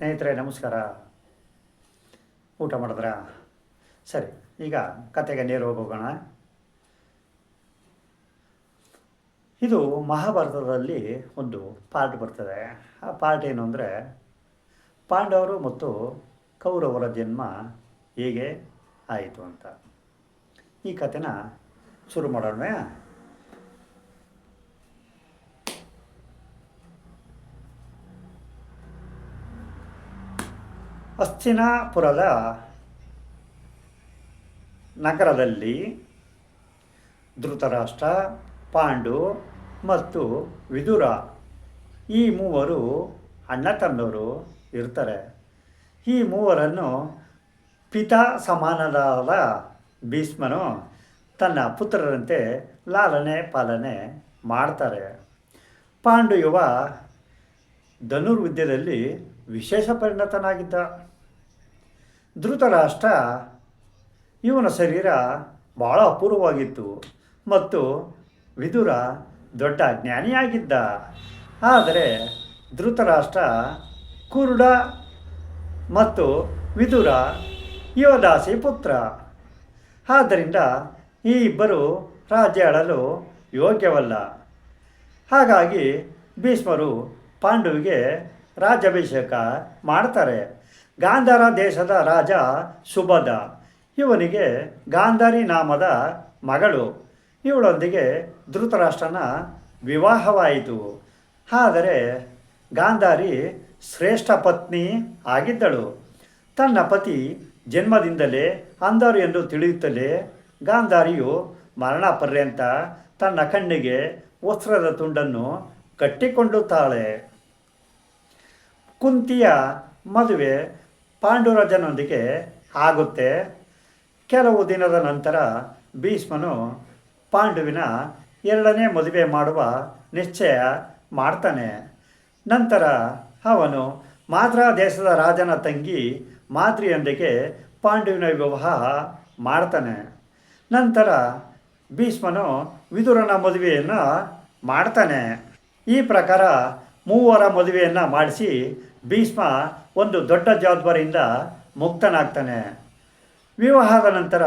ಸ್ನೇಹಿತರೆ, ನಮಸ್ಕಾರ. ಊಟ ಮಾಡಿದ್ರಾ? ಸರಿ, ಈಗ ಕತೆಗೆ ನೇರ ಹೋಗೋಣ. ಇದು ಮಹಾಭಾರತದಲ್ಲಿ ಒಂದು ಪಾರ್ಟ್ ಬರ್ತದೆ. ಆ ಪಾರ್ಟ್ ಏನು ಅಂದರೆ, ಪಾಂಡವರು ಮತ್ತು ಕೌರವರ ಜನ್ಮ ಹೇಗೆ ಆಯಿತು ಅಂತ. ಈ ಕತೆನ ಶುರು ಮಾಡೋಣ ಹಸ್ತಿನಾಪುರದ ನಗರದಲ್ಲಿ ಧೃತರಾಷ್ಟ್ರ, ಪಾಂಡು ಮತ್ತು ವಿದುರ ಈ ಮೂವರು ಅಣ್ಣ ತಂದವರು ಇರ್ತಾರೆ. ಈ ಮೂವರನ್ನು ಪಿತಾ ಸಮಾನದಾದ ಭೀಷ್ಮನು ತನ್ನ ಪುತ್ರರಂತೆ ಲಾಲನೆ ಪಾಲನೆ ಮಾಡ್ತಾರೆ. ಪಾಂಡು ಯುವ ಧನುರ್ವಿದ್ಯೆಯಲ್ಲಿ ವಿಶೇಷ ಪರಿಣತನಾಗಿದ್ದ. ಧೃತರಾಷ್ಟ್ರ, ಇವನ ಶರೀರ ಬಹಳ ಅಪೂರ್ವವಾಗಿತ್ತು ಮತ್ತು ವಿದುರ, ದೊಡ್ಡ ಜ್ಞಾನಿಯಾಗಿದ್ದ. ಆದರೆ ಧೃತರಾಷ್ಟ್ರ, ಕುರುಡ ಮತ್ತು ವಿದುರ, ಯುವದಾಸಿ ಪುತ್ರ. ಆದ್ದರಿಂದ ಈ ಇಬ್ಬರು ರಾಜ್ಯ ಆಡಲು ಯೋಗ್ಯವಲ್ಲ. ಹಾಗಾಗಿ ಭೀಷ್ಮರು ಪಾಂಡುವಿಗೆ ರಾಜ್ಯಾಭಿಷೇಕ ಮಾಡ್ತಾರೆ. ಗಾಂಧಾರ ದೇಶದ ರಾಜ ಸುಭದ ಇವನಿಗೆ ಗಾಂಧಾರಿ ನಾಮದ ಮಗಳು. ಇವಳೊಂದಿಗೆ ಧೃತರಾಷ್ಟ್ರನ ವಿವಾಹವಾಯಿತು. ಆದರೆ ಗಾಂಧಾರಿ ಶ್ರೇಷ್ಠ ಪತ್ನಿ ಆಗಿದ್ದಳು. ತನ್ನ ಪತಿ ಜನ್ಮದಿಂದಲೇ ಅಂಧರು ಎಂದು ತಿಳಿಯುತ್ತಲೇ ಗಾಂಧಾರಿಯು ಮರಣ ಪರ್ಯಂತ ತನ್ನ ಕಣ್ಣಿಗೆ ವಸ್ತ್ರದ ತುಂಡನ್ನು ಕಟ್ಟಿಕೊಂಡುತ್ತಾಳೆ. ಕುಂತಿಯ ಮದುವೆ ಪಾಂಡುರಾಜನೊಂದಿಗೆ ಆಗುತ್ತೆ. ಕೆಲವು ದಿನದ ನಂತರ ಭೀಷ್ಮನು ಪಾಂಡುವಿನ ಎರಡನೇ ಮದುವೆ ಮಾಡುವ ನಿಶ್ಚಯ ಮಾಡ್ತಾನೆ. ನಂತರ ಅವನು ಮಾತ್ರ ದೇಶದ ರಾಜನ ತಂಗಿ ಮಾದ್ರಿಯೊಂದಿಗೆ ಪಾಂಡುವಿನ ವಿವಾಹ ಮಾಡ್ತಾನೆ. ನಂತರ ಭೀಷ್ಮನು ವಿದುರನ ಮದುವೆಯನ್ನು ಮಾಡ್ತಾನೆ. ಈ ಪ್ರಕಾರ ಮೂವರ ಮದುವೆಯನ್ನು ಮಾಡಿಸಿ ಭೀಷ್ಮ ಒಂದು ದೊಡ್ಡ ಜವಾಬ್ದಾರಿಯಿಂದ ಮುಕ್ತನಾಗ್ತಾನೆ. ವಿವಾಹದ ನಂತರ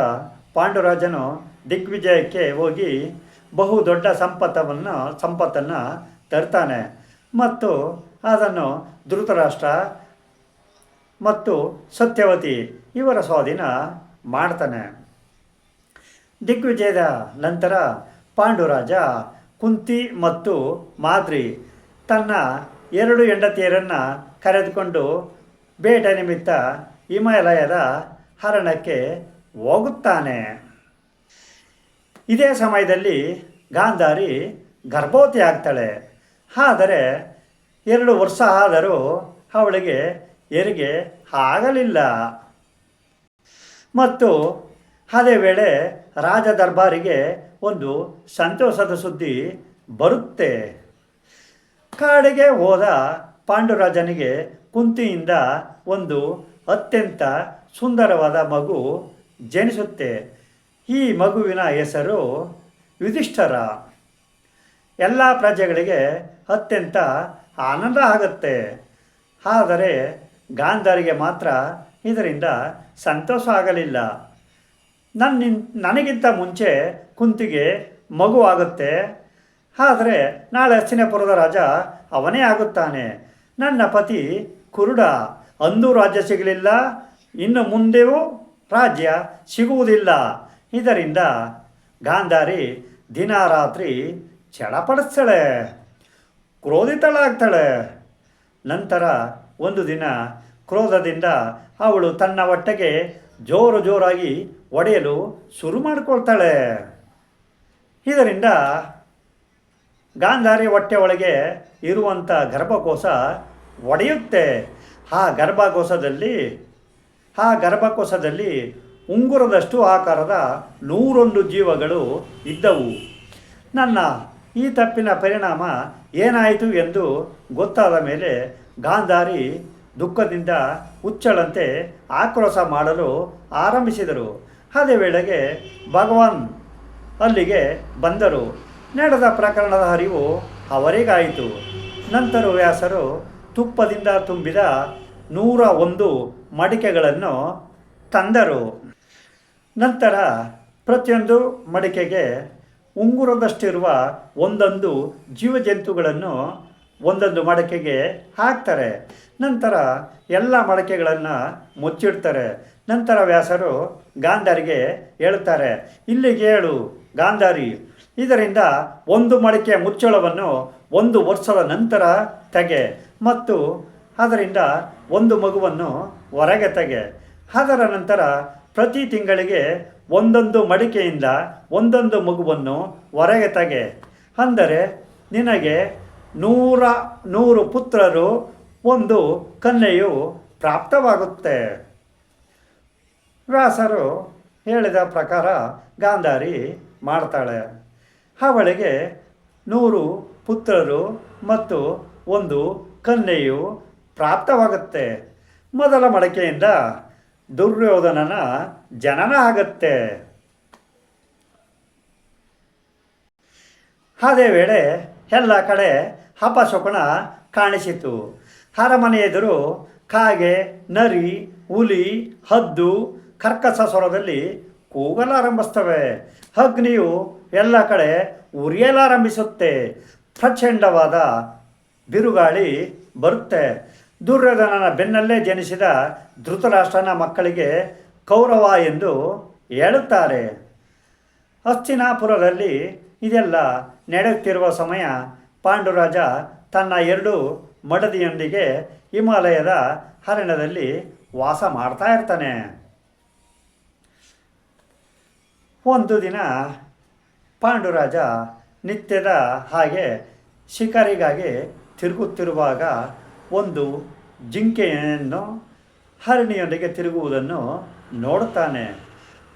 ಪಾಂಡುರಾಜನು ದಿಗ್ವಿಜಯಕ್ಕೆ ಹೋಗಿ ಬಹು ದೊಡ್ಡ ಸಂಪತ್ತವನ್ನು, ಸಂಪತ್ತನ್ನು ತರ್ತಾನೆ ಮತ್ತು ಅದನ್ನು ಧೃತರಾಷ್ಟ್ರ ಮತ್ತು ಸತ್ಯವತಿ ಇವರ ಸ್ವಾಧೀನ ಮಾಡ್ತಾನೆ. ದಿಗ್ವಿಜಯದ ನಂತರ ಪಾಂಡುರಾಜ ಕುಂತಿ ಮತ್ತು ಮಾದ್ರಿ ತನ್ನ ಎರಡು ಹೆಂಡತಿಯರನ್ನು ಕರೆದುಕೊಂಡು ಬೇಟೆ ನಿಮಿತ್ತ ಹಿಮಾಲಯದ ಹರಣಕ್ಕೆ ಹೋಗುತ್ತಾನೆ. ಇದೇ ಸಮಯದಲ್ಲಿ ಗಾಂಧಾರಿ ಗರ್ಭವತಿ ಆಗ್ತಾಳೆ. ಆದರೆ ಎರಡು ವರ್ಷ ಆದರೂ ಅವಳಿಗೆ ಹೆರಿಗೆ ಆಗಲಿಲ್ಲ. ಮತ್ತು ಅದೇ ವೇಳೆ ರಾಜ ದರ್ಬಾರಿಗೆ ಒಂದು ಸಂತೋಷದ ಸುದ್ದಿ ಬರುತ್ತೆ. ಕಾಡಿಗೆ ಹೋದ ಪಾಂಡುರಾಜನಿಗೆ ಕುಂತಿಯಿಂದ ಒಂದು ಅತ್ಯಂತ ಸುಂದರವಾದ ಮಗು ಜನಿಸುತ್ತೆ. ಈ ಮಗುವಿನ ಹೆಸರು ಯುಧಿಷ್ಠರ. ಎಲ್ಲ ಪ್ರಜೆಗಳಿಗೆ ಅತ್ಯಂತ ಆನಂದ ಆಗುತ್ತೆ. ಆದರೆ ಗಾಂಧಾರಿಗೆ ಮಾತ್ರ ಇದರಿಂದ ಸಂತೋಷ ಆಗಲಿಲ್ಲ. ನನ್ನ ನನಗಿಂತ ಮುಂಚೆ ಕುಂತಿಗೆ ಮಗು ಆಗುತ್ತೆ. ಆದರೆ ನಾಳೆ ಹಸ್ತಿನಪುರದ ರಾಜ ಅವನೇ ಆಗುತ್ತಾನೆ. ನನ್ನ ಪತಿ ಕುರುಡ, ಅಂದು ರಾಜ್ಯ ಸಿಗಲಿಲ್ಲ, ಇನ್ನು ಮುಂದೆಯೂ ರಾಜ್ಯ ಸಿಗುವುದಿಲ್ಲ. ಇದರಿಂದ ಗಾಂಧಾರಿ ದಿನ ರಾತ್ರಿ ಚಡಪಡಿಸ್ತಾಳೆ, ಕ್ರೋಧಿತಳಾಗ್ತಾಳೆ. ನಂತರ ಒಂದು ದಿನ ಕ್ರೋಧದಿಂದ ಅವಳು ತನ್ನ ಹೊಟ್ಟೆಗೆ ಜೋರು ಜೋರಾಗಿ ಒಡೆಯಲು ಶುರು ಮಾಡಿಕೊಳ್ತಾಳೆ. ಇದರಿಂದ ಗಾಂಧಾರಿ ಹೊಟ್ಟೆ ಒಳಗೆ ಇರುವಂಥ ಗರ್ಭಕೋಶ ಒಡೆಯುತ್ತೆ. ಆ ಗರ್ಭಕೋಶದಲ್ಲಿ ಆ ಗರ್ಭಕೋಶದಲ್ಲಿ ಉಂಗುರದಷ್ಟು ಆಕಾರದ ನೂರೊಂದು ಜೀವಗಳು ಇದ್ದವು. ನನ್ನ ಈ ತಪ್ಪಿನ ಪರಿಣಾಮ ಏನಾಯಿತು ಎಂದು ಗೊತ್ತಾದ ಮೇಲೆ ಗಾಂಧಾರಿ ದುಃಖದಿಂದ ಹುಚ್ಚಳಂತೆ ಆಕ್ರೋಶ ಮಾಡಲು ಆರಂಭಿಸಿದರು. ಅದೇ ವೇಳೆಗೆ ಭಗವಾನ್ ಅಲ್ಲಿಗೆ ಬಂದರು. ನಡೆದ ಪ್ರಕರಣದ ಅರಿವು ಅವರಿಗಾಯಿತು. ನಂತರ ವ್ಯಾಸರು ತುಪ್ಪದಿಂದ ತುಂಬಿದ ನೂರ ಒಂದು ಮಡಿಕೆಗಳನ್ನು ತಂದರು. ನಂತರ ಪ್ರತಿಯೊಂದು ಮಡಿಕೆಗೆ ಉಂಗುರದಷ್ಟಿರುವ ಒಂದೊಂದು ಜೀವಜಂತುಗಳನ್ನು ಒಂದೊಂದು ಮಡಕೆಗೆ ಹಾಕ್ತಾರೆ. ನಂತರ ಎಲ್ಲ ಮಡಕೆಗಳನ್ನು ಮುಚ್ಚಿಡ್ತಾರೆ. ನಂತರ ವ್ಯಾಸರು ಗಾಂಧಾರಿಗೆ ಹೇಳ್ತಾರೆ ಇಲ್ಲಿಗೆ ಹೇಳು ಗಾಂಧಾರಿ ಇದರಿಂದ ಒಂದು ಮಡಿಕೆ ಮುಚ್ಚಳವನ್ನು ಒಂದು ವರ್ಷದ ನಂತರ ತೆಗೆ ಮತ್ತು ಅದರಿಂದ ಒಂದು ಮಗುವನ್ನು ಹೊರಗೆ ತೆಗೆ. ಅದರ ನಂತರ ಪ್ರತಿ ತಿಂಗಳಿಗೆ ಒಂದೊಂದು ಮಡಿಕೆಯಿಂದ ಒಂದೊಂದು ಮಗುವನ್ನು ಹೊರಗೆ ತೆಗೆ. ಅಂದರೆ ನಿನಗೆ ನೂರ, ನೂರು ಪುತ್ರರು, ಒಂದು ಕನ್ಯೆಯು ಪ್ರಾಪ್ತವಾಗುತ್ತೆ. ವ್ಯಾಸರು ಹೇಳಿದ ಪ್ರಕಾರ ಗಾಂಧಾರಿ ಮಾಡ್ತಾಳೆ. ಅವಳಿಗೆ ನೂರು ಪುತ್ರರು ಮತ್ತು ಒಂದು ಕನ್ಯೆಯು ಪ್ರಾಪ್ತವಾಗುತ್ತೆ. ಮೊದಲ ಮಡಕೆಯಿಂದ ದುರ್ಯೋಧನನ ಜನನ ಆಗತ್ತೆ. ಅದೇ ವೇಳೆ ಎಲ್ಲ ಕಡೆ ಅಪಶಕುನ ಕಾಣಿಸಿತು. ಅರಮನೆ ಎದುರು ಕಾಗೆ, ನರಿ, ಹುಲಿ, ಹದ್ದು, ಕರ್ಕಸ ಸ್ವರದಲ್ಲಿ ಕೂಗಲಾರಂಭಿಸ್ತವೆ ಅಗ್ನಿಯು ಎಲ್ಲ ಕಡೆ ಉರಿಯಲಾರಂಭಿಸುತ್ತೆ ಪ್ರಚಂಡವಾದ ಬಿರುಗಾಳಿ ಬರುತ್ತೆ. ದುರ್ಯೋಧನನ ಬೆನ್ನಲ್ಲೇ ಜನಿಸಿದ ಧೃತರಾಷ್ಟ್ರನ ಮಕ್ಕಳಿಗೆ ಕೌರವ ಎಂದು ಹೇಳುತ್ತಾರೆ. ಹಸ್ತಿನಾಪುರದಲ್ಲಿ ಇದೆಲ್ಲ ನಡೆಯುತ್ತಿರುವ ಸಮಯ ಪಾಂಡುರಾಜ ತನ್ನ ಎರಡು ಮಡದಿಯೊಂದಿಗೆ ಹಿಮಾಲಯದ ಅರಣ್ಯದಲ್ಲಿ ವಾಸ ಮಾಡ್ತಾ ಇರ್ತಾನೆ. ಒಂದು ದಿನ ಪಾಂಡುರಾಜ ನಿತ್ಯದ ಹಾಗೆ ಶಿಕಾರಿಗಾಗಿ ತಿರುಗುತ್ತಿರುವಾಗ ಒಂದು ಜಿಂಕೆಯನ್ನು ಹರಣಿಯೊಂದಿಗೆ ತಿರುಗುವುದನ್ನು ನೋಡುತ್ತಾನೆ.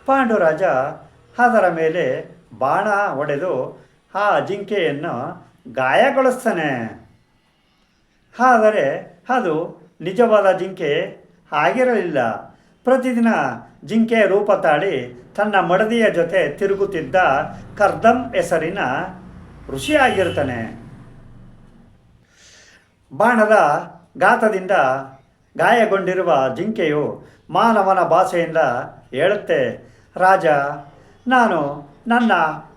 ಪಾಂಡುರಾಜ ಅದರ ಮೇಲೆ ಬಾಣ ಹೊಡೆದು ಆ ಜಿಂಕೆಯನ್ನು ಗಾಯಗೊಳಿಸ್ತಾನೆ. ಆದರೆ ಅದು ನಿಜವಾದ ಜಿಂಕೆ ಆಗಿರಲಿಲ್ಲ. ಪ್ರತಿದಿನ ಜಿಂಕೆ ರೂಪ ತಾಳಿ ತನ್ನ ಮಡದಿಯ ಜೊತೆ ತಿರುಗುತ್ತಿದ್ದ ಕರ್ದಂ ಹೆಸರಿನ ಋಷಿಯಾಗಿರ್ತಾನೆ ಬಾಣದ ಘಾತದಿಂದ ಗಾಯಗೊಂಡಿರುವ ಜಿಂಕೆಯು ಮಾನವನ ಭಾಷೆಯಿಂದ ಹೇಳುತ್ತೆ, ರಾಜ, ನಾನು ನನ್ನ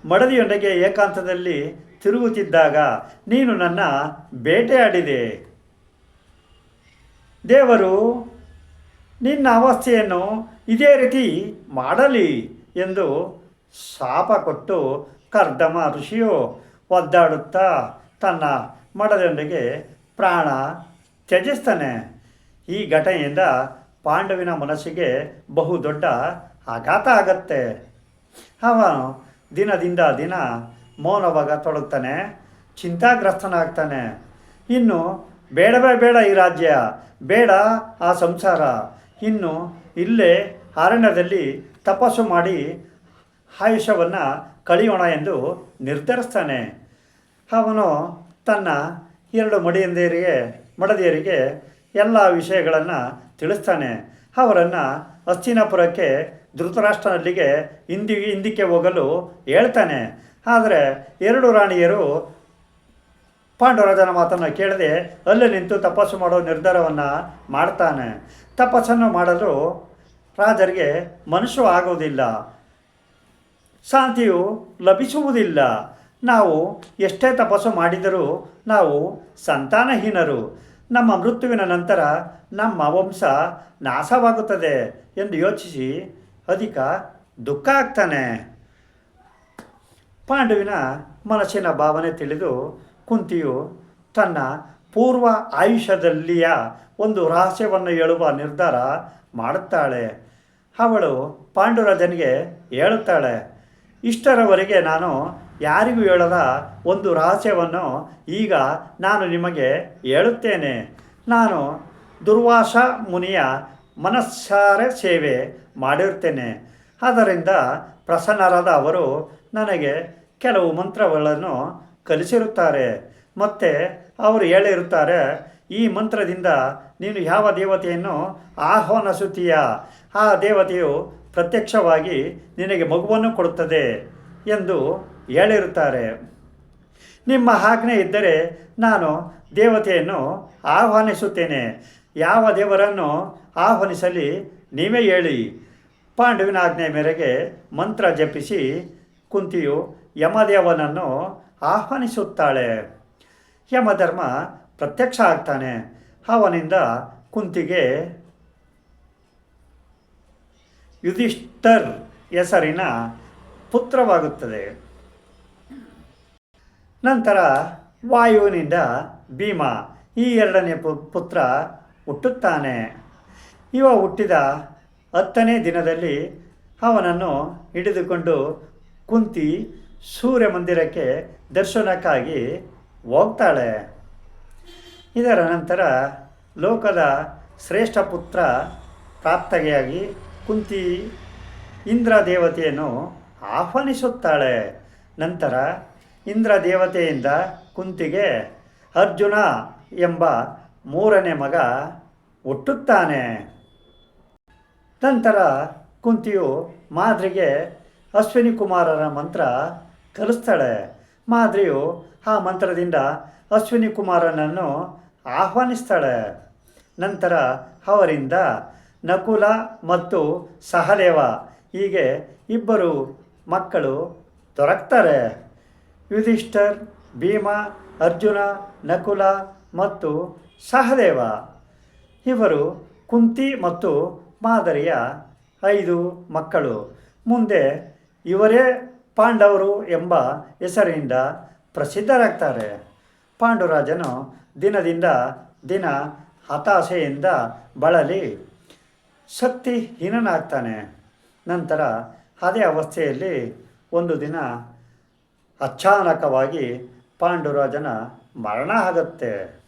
ಮಡದಿಯೊಂದಿಗೆ ಏಕಾಂತದಲ್ಲಿ ತಿರುಗುತ್ತಿದ್ದಾಗ ನೀನು ನನ್ನ ಬೇಟೆಯಾಡಿದೆ. ದೇವರು ನಿನ್ನ ಅವಸ್ಥೆಯನ್ನು ಇದೇ ರೀತಿ ಮಾಡಲಿ ಎಂದು ಶಾಪ ಕೊಟ್ಟು ಕರ್ದಮ ಋಷಿಯು ಒದ್ದಾಡುತ್ತಾ ತನ್ನ ಮಡದೊಂದಿಗೆ ಪ್ರಾಣ ತ್ಯಜಿಸ್ತಾನೆ. ಈ ಘಟನೆಯಿಂದ ಪಾಂಡವಿನ ಮನಸ್ಸಿಗೆ ಬಹು ದೊಡ್ಡ ಆಘಾತ ಆಗತ್ತೆ. ಅವನು ದಿನದಿಂದ ದಿನ ಮೌನವಾಗ ತೊಡಗ್ತಾನೆ, ಚಿಂತಾಗ್ರಸ್ತನಾಗ್ತಾನೆ. ಇನ್ನು ಬೇಡವೇ ಬೇಡ ಈ ರಾಜ್ಯ, ಬೇಡ ಆ ಸಂಸಾರ. ಇನ್ನು ಇಲ್ಲೇ ಅರಣ್ಯದಲ್ಲಿ ತಪಸ್ಸು ಮಾಡಿ ಆಯುಷ್ಯವನ್ನು ಕಳೆಯೋಣ ಎಂದು ನಿರ್ಧರಿಸ್ತಾನೆ. ಅವನು ತನ್ನ ಎರಡು ಮಡಿಯಂದಿಯರಿಗೆ ಮಡದಿಯರಿಗೆ ಎಲ್ಲ ವಿಷಯಗಳನ್ನು ತಿಳಿಸ್ತಾನೆ. ಅವರನ್ನು ಹಸ್ತಿನಾಪುರಕ್ಕೆ ಧೃತರಾಷ್ಟ್ರನಲ್ಲಿಗೆ ಹಿಂದಿ, ಹಿಂದಕ್ಕೆ ಹೋಗಲು ಹೇಳ್ತಾನೆ. ಆದರೆ ಎರಡು ರಾಣಿಯರು ಪಾಂಡವರಾಜನ ಮಾತನ್ನು ಕೇಳದೆ ಅಲ್ಲೇ ನಿಂತು ತಪಸ್ಸು ಮಾಡೋ ನಿರ್ಧಾರವನ್ನು ಮಾಡ್ತಾನೆ. ತಪಸ್ಸನ್ನು ಮಾಡಲು ರಾಜರಿಗೆ ಮನುಷ್ಯ ಆಗುವುದಿಲ್ಲ ಶಾಂತಿಯು ಲಭಿಸುವುದಿಲ್ಲ. ನಾವು ಎಷ್ಟೇ ತಪಸ್ಸು ಮಾಡಿದರೂ ನಾವು ಸಂತಾನಹೀನರು. ನಮ್ಮ ಮೃತ್ಯುವಿನ ನಂತರ ನಮ್ಮ ವಂಶ ನಾಶವಾಗುತ್ತದೆ ಎಂದು ಯೋಚಿಸಿ ಅಧಿಕ ದುಃಖ ಆಗ್ತಾನೆ. ಪಾಂಡುವಿನ ಮನಸ್ಸಿನ ಭಾವನೆ ತಿಳಿದು ಕುಂತಿಯು ತನ್ನ ಪೂರ್ವ ಆಯುಷ್ಯದಲ್ಲಿಯ ಒಂದು ರಹಸ್ಯವನ್ನು ಹೇಳುವ ನಿರ್ಧಾರ ಮಾಡುತ್ತಾಳೆ. ಅವಳು ಪಾಂಡುರಾಜನಿಗೆ ಹೇಳುತ್ತಾಳೆ, ಇಷ್ಟರವರೆಗೆ ನಾನು ಯಾರಿಗೂ ಹೇಳದ ಒಂದು ರಹಸ್ಯವನ್ನು ಈಗ ನಾನು ನಿಮಗೆ ಹೇಳುತ್ತೇನೆ. ನಾನು ದುರ್ವಾಸ ಮುನಿಯ ಮನಸ್ಸಾರೆ ಸೇವೆ ಮಾಡಿರುತ್ತೇನೆ. ಅದರಿಂದ ಪ್ರಸನ್ನರಾದ ಅವರು ನನಗೆ ಕೆಲವು ಮಂತ್ರಗಳನ್ನು ಕಲಿಸಿರುತ್ತಾರೆ. ಮತ್ತು ಅವರು ಹೇಳಿರುತ್ತಾರೆ ಈ ಮಂತ್ರದಿಂದ ನೀನು ಯಾವ ದೇವತೆಯನ್ನು ಆಹ್ವಾನಿಸುತ್ತೀಯ? ಆ ದೇವತೆಯು ಪ್ರತ್ಯಕ್ಷವಾಗಿ ನಿನಗೆ ಮಗುವನ್ನು ಕೊಡುತ್ತದೆ ಎಂದು ಹೇಳಿರುತ್ತಾರೆ ನಿಮ್ಮ ಆಜ್ಞೆ ಇದ್ದರೆ ನಾನು ದೇವತೆಯನ್ನು ಆಹ್ವಾನಿಸುತ್ತೇನೆ. ಯಾವ ದೇವರನ್ನು ಆಹ್ವಾನಿಸಲಿ ನೀವೇ ಹೇಳಿ. ಪಾಂಡುವಿನ ಆಜ್ಞೆ ಮೇರೆಗೆ ಮಂತ್ರ ಜಪಿಸಿ ಕುಂತಿಯು ಯಮದೇವನನ್ನು ಆಹ್ವಾನಿಸುತ್ತಾಳೆ. ಯಮಧರ್ಮ ಪ್ರತ್ಯಕ್ಷ ಆಗ್ತಾನೆ. ಅವನಿಂದ ಕುಂತಿಗೆ ಯುಧಿಷ್ಠರ್ ಹೆಸರಿನ ಪುತ್ರವಾಗುತ್ತದೆ. ನಂತರ ವಾಯುವಿನಿಂದ ಭೀಮ, ಈ ಎರಡನೇ ಪುತ್ರ ಹುಟ್ಟುತ್ತಾನೆ. ಇವ ಹುಟ್ಟಿದ ಹತ್ತನೇ ದಿನದಲ್ಲಿ ಅವನನ್ನು ಹಿಡಿದುಕೊಂಡು ಕುಂತಿ ಸೂರ್ಯ ಮಂದಿರಕ್ಕೆ ದರ್ಶನಕ್ಕಾಗಿ ಹೋಗ್ತಾಳೆ. ಇದರ ನಂತರ ಲೋಕದ ಶ್ರೇಷ್ಠ ಪುತ್ರ ಪ್ರಾಪ್ತಗೆಯಾಗಿ ಕುಂತಿ ಇಂದ್ರ ದೇವತೆಯನ್ನು ಆಹ್ವಾನಿಸುತ್ತಾಳೆ. ನಂತರ ಇಂದ್ರ ದೇವತೆಯಿಂದ ಕುಂತಿಗೆ ಅರ್ಜುನ ಎಂಬ ಮೂರನೇ ಮಗ ಹುಟ್ಟುತ್ತಾನೆ. ನಂತರ ಕುಂತಿಯು ಮಾದ್ರಿಗೆ ಅಶ್ವಿನಿ ಕುಮಾರರ ಮಂತ್ರ ಕಲಿಸ್ತಾಳೆ. ಮಾದ್ರಿಯು ಆ ಮಂತ್ರದಿಂದ ಅಶ್ವಿನಿ ಕುಮಾರನನ್ನು ಆಹ್ವಾನಿಸ್ತಾಳೆ. ನಂತರ ಅವರಿಂದ ನಕುಲ ಮತ್ತು ಸಹದೇವ, ಹೀಗೆ ಇಬ್ಬರು ಮಕ್ಕಳು ದೊರಕ್ತಾರೆ. ಯುಧಿಷ್ಠರ್, ಭೀಮ, ಅರ್ಜುನ, ನಕುಲ ಮತ್ತು ಸಹದೇವ. ಇವರು ಕುಂತಿ ಮತ್ತು ಮಾದರಿಯ ಐದು ಮಕ್ಕಳು. ಮುಂದೆ ಇವರೇ ಪಾಂಡವರು ಎಂಬ ಹೆಸರಿನಿಂದ ಪ್ರಸಿದ್ಧರಾಗ್ತಾರೆ. ಪಾಂಡುರಾಜನು ದಿನದಿಂದ ದಿನ ಹತಾಶೆಯಿಂದ ಬಳಲಿ, ಶಕ್ತಿಹೀನನಾಗ್ತಾನೆ. ನಂತರ ಅದೇ ಅವಸ್ಥೆಯಲ್ಲಿ ಒಂದು ದಿನ ಅಚಾನಕವಾಗಿ ಪಾಂಡುರಾಜನ ಮರಣ ಆಗುತ್ತೆ.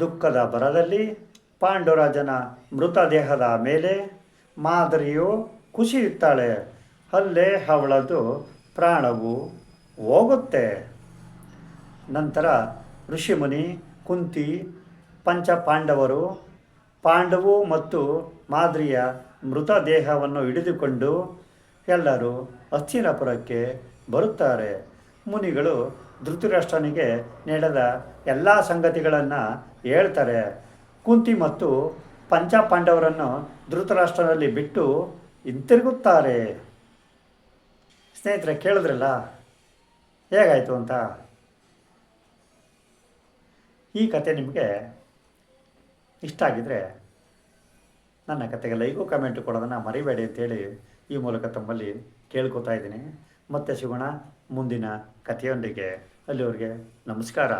ದುಃಖದ ಬರದಲ್ಲಿ ಪಾಂಡುರಾಜನ ಮೃತದೇಹದ ಮೇಲೆ ಮಾದರಿಯು ಕುಸಿಯುತ್ತಾಳೆ. ಅಲ್ಲೇ ಅವಳದು ಪ್ರಾಣವು ಹೋಗುತ್ತೆ. ನಂತರ ಋಷಿಮುನಿ, ಕುಂತಿ ಪಂಚ ಪಾಂಡವರು ಪಾಂಡವು ಮತ್ತು ಮಾದ್ರಿಯ ಮೃತದೇಹವನ್ನು ಹಿಡಿದುಕೊಂಡು ಎಲ್ಲರೂ ಹಸ್ತಿನಪುರಕ್ಕೆ ಬರುತ್ತಾರೆ. ಮುನಿಗಳು ಧೃತರಾಷ್ಟ್ರನಿಗೆ ನಡೆದ ಎಲ್ಲ ಸಂಗತಿಗಳನ್ನು ಹೇಳ್ತಾರೆ. ಕುಂತಿ ಮತ್ತು ಪಂಚ ಪಾಂಡವರನ್ನು ಧೃತರಾಷ್ಟ್ರನಲ್ಲಿ ಬಿಟ್ಟು ಹಿಂತಿರುಗುತ್ತಾರೆ. ಸ್ನೇಹಿತರೆ, ಕೇಳಿದ್ರಲ್ಲ? ಹೇಗಾಯಿತು ಅಂತ? ಈ ಕತೆ ನಿಮಗೆ ಇಷ್ಟ ಆಗಿದರೆ ನನ್ನ ಕತೆಗೆ ಲೈಕು ಕಮೆಂಟು ಕೊಡೋದನ್ನು ಮರಿಬೇಡಿ ಅಂತೇಳಿ ಈ ಮೂಲಕ ತಮ್ಮಲ್ಲಿ ಕೇಳ್ಕೊತಾ ಇದ್ದೀನಿ. ಮತ್ತೆ ಸಿಗೋಣ ಮುಂದಿನ ಕಥೆಯೊಂದಿಗೆ. ಅಲ್ಲಿವರೆಗೆ ನಮಸ್ಕಾರ.